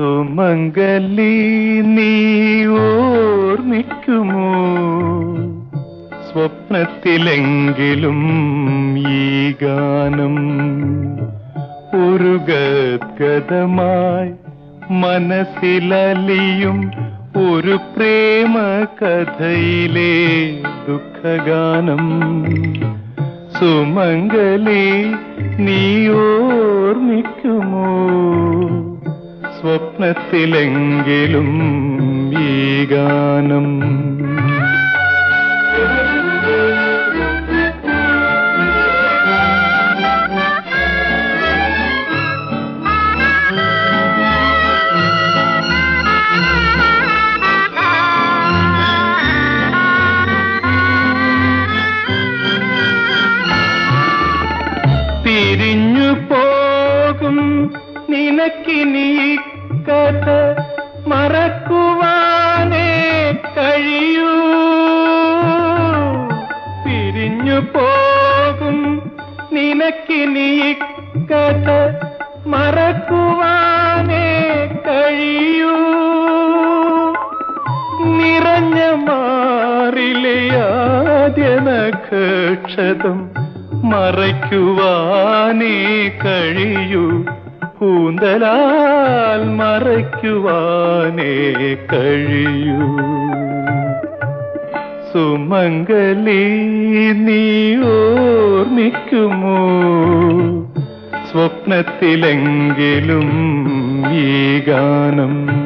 സുമംഗലി നീ ഓർമ്മിക്കുമോ? സ്വപ്നത്തിലെങ്കിലും ഈ ഗാനം ഒരു ഗദ്ഗതമായി മനസ്സിലലിയും ഒരു പ്രേമ കഥയിലെ ദുഃഖഗാനം. സുമംഗലി നീ ഓർമ്മിക്കുമോ? സ്വപ്നത്തിലെങ്കിലും ഈ ഗാനം. തിരിഞ്ഞു പോകും നിനക്കിനി കഥ മറക്കുവാനേ കഴിയൂ. പിരിഞ്ഞു പോകും നിനക്കിനി കഥ മറക്കുവാനേ കഴിയൂ. നിറഞ്ഞ മാറിലെ മറയ്ക്കുവാനേ കഴിയൂ. കൂന്തലാൽ മറയ്ക്കുവാനേ കഴിയൂ. സുമംഗലി നീ ഓർമ്മിക്കുമോ? സ്വപ്നത്തിലെങ്കിലും ഈ ഗാനം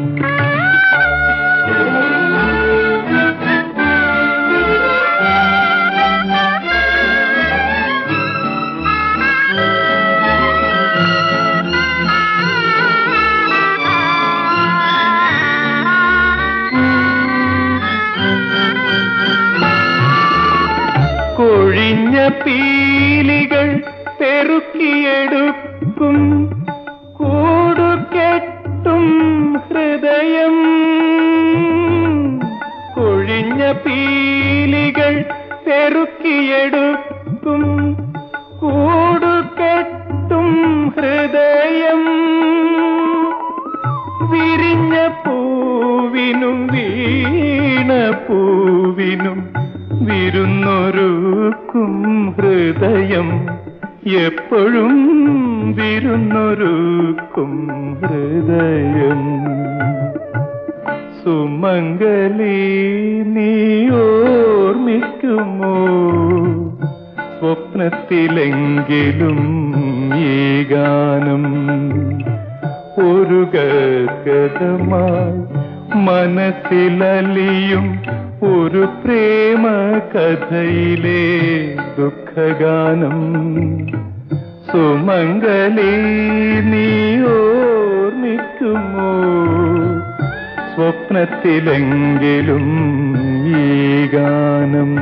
പെറുക്കിയെടുക്കും കൂടുകെട്ടും ഹൃദയം. കൊഴിഞ്ഞ പീലികൾ പെറുക്കിയെടുക്കും. കൂടുകെട്ടും ഹൃദയം. വിരിഞ്ഞ പൂവിനും വീണ പൂവിനും വിരുന്നൊരുക്കും ഹൃദയം. എപ്പോഴും വിരുന്നൊരുക്കും ഹൃദയം. സുമംഗലി നീ ഓർമ്മിക്കുമോ? സ്വപ്നത്തിലെങ്കിലും ഈ ഗാനം ഒരു ഗതമായി മനസ്സിലലിയും ഒരു പ്രേമ കഥയിലെ ദുഃഖഗാനം. സുമംഗലി നീ ഓർമ്മിക്കുമോ? സ്വപ്നത്തിലെങ്കിലും ഈ ഗാനം.